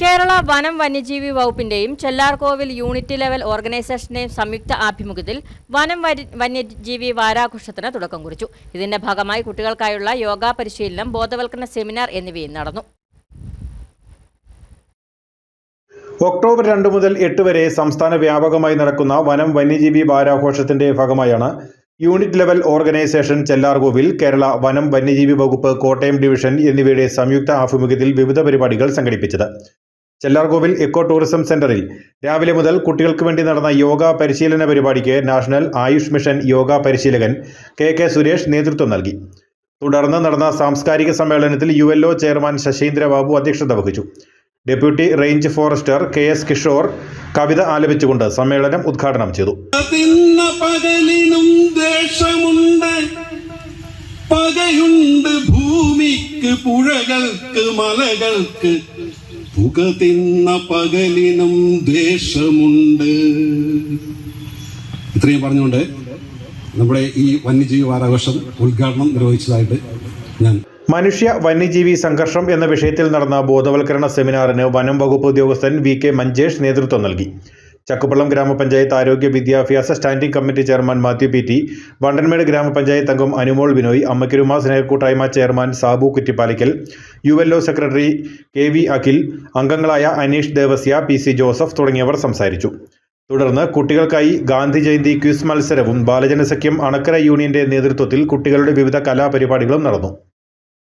കേരള വനം വന്യജീവി വകുപ്പിന്റെയും ചെല്ലാർകോവിൽ യൂണിറ്റ് ലെവൽ ഓർഗനൈസേഷന്റെയും സംയുക്ത ആഭിമുഖ്യത്തിൽ വനം വന്യജീവി വാരാഘോഷത്തിന് തുടക്കം കുറിച്ചു. ഇതിന്റെ ഭാഗമായി കുട്ടികൾക്കായുള്ള യോഗാ പരിശീലനം ബോധവൽക്കരണ സെമിനാർ എന്നിവയും നടന്നു. ഒക്ടോബർ രണ്ട് മുതൽ എട്ട് വരെ സംസ്ഥാന വ്യാപകമായി നടക്കുന്ന വനം വന്യജീവി വാരാഘോഷത്തിന്റെ ഭാഗമായാണ് unit level organisation Chellarkovil Kerala വനം വന്യജീവി വകുപ്പ് കോട്ടയം ഡിവിഷൻ എന്നിവയുടെ സംയുക്ത ആഭിമുഖ്യത്തിൽ വിവിധ പരിപാടികൾ സംഘടിപ്പിച്ചത്. ചെല്ലാർകോവിൽ എക്കോ ടൂറിസം സെന്ററിൽ രാവിലെ മുതൽ കുട്ടികൾക്ക് വേണ്ടി നടന്ന യോഗ പരിശീലന പരിപാടിക്ക് നാഷണൽ ആയുഷ് മിഷൻ യോഗ പരിശീലകൻ കെ കെ സുരേഷ് നേതൃത്വം നൽകി. തുടർന്ന് നടന്ന സാംസ്കാരിക സമ്മേളനത്തിൽ U L O chairman Sasheendra Babu അധ്യക്ഷത വഹിച്ചു. Deputy range forester K S Kishore കവിത ആലപിച്ചുകൊണ്ട് സമ്മേളനം ഉദ്ഘാടനം ചെയ്തു. പകയുണ്ട് ഭൂമിക്ക് പുഴകൾക്ക് മലകൾക്ക്. പുക തിന്ന പകലിനും ദേശമുണ്ട് ഇത്രയും പറഞ്ഞുകൊണ്ട് നമ്മുടെ ഈ വന്യജീവി വാരാഘോഷം ഉദ്ഘാടനം നിർവഹിച്ചതായിട്ട് ഞാൻ മനുഷ്യ വന്യജീവി സംഘർഷം എന്ന വിഷയത്തിൽ നടന്ന ബോധവൽക്കരണ സെമിനാറിന് വനം വകുപ്പ് ഉദ്യോഗസ്ഥൻ വി കെ മഞ്ചേഷ് നേതൃത്വം നൽകി. ചക്കുപള്ളം ഗ്രാമപഞ്ചായത്ത് ആരോഗ്യ വിദ്യാഭ്യാസ standing committee chairman Mathew P T Vandanmedu ഗ്രാമപഞ്ചായത്ത് അംഗം അനുമോൾ ബിനോയ് അമ്മക്കിരുമ സ്നേഹക്കൂട്ടായ്മ chairman Sabu Kuttippalickal U L O secretary K V Akhil അംഗങ്ങളായ അനീഷ് ദേവസ്യ പി സി ജോസഫ് തുടങ്ങിയവർ സംസാരിച്ചു. തുടർന്ന് കുട്ടികൾക്കായി ഗാന്ധി ജയന്തി ക്വിസ് മത്സരവും ബാലജനസഖ്യം അണക്കര യൂണിയന്റെ നേതൃത്വത്തിൽ കുട്ടികളുടെ വിവിധ കലാപരിപാടികളും നടന്നു.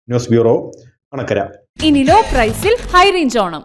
News bureau Anakkara. ഇനി ലോ പ്രൈസിൽ ഹൈ റേഞ്ച് ഓണം.